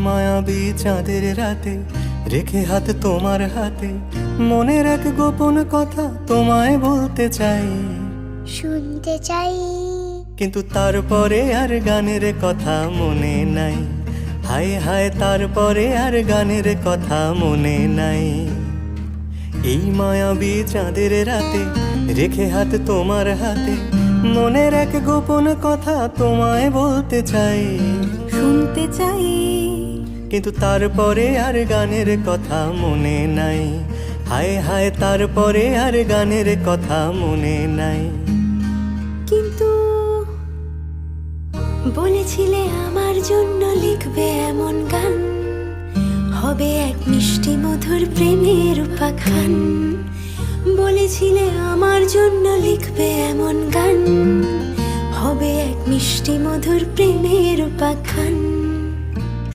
মায়াবী চাঁদের রাতে রেখে হাত তোমার হাতে। মনের এক গোপন কথা তোমায় বলতে চাই। শুনতে চাই। কিন্তু তারপরে আর গানের কথা মনে নাই। হায় হায় তারপরে আর গানের কথা মনে নাই। এই মায়াবী চাঁদের রাতে রেখে হাত তোমার হাতে। মনের এক গোপন কথা তোমায় বলতে চাই। শুনতে চাই। কিন্তু তারপরে আর গানের কথা মনে নাই। হায় হায়, তারপরে আর গানের কথা মনে নাই। কিন্তু বলেছিলে আমার জন্য লিখবে এমন গান। হবে এক মিষ্টি মধুর প্রেমের উপাখ্যান। বলেছিলে আমার জন্য লিখবে এমন গান। হবে এক মিষ্টি মধুর প্রেমের উপাখ্যান।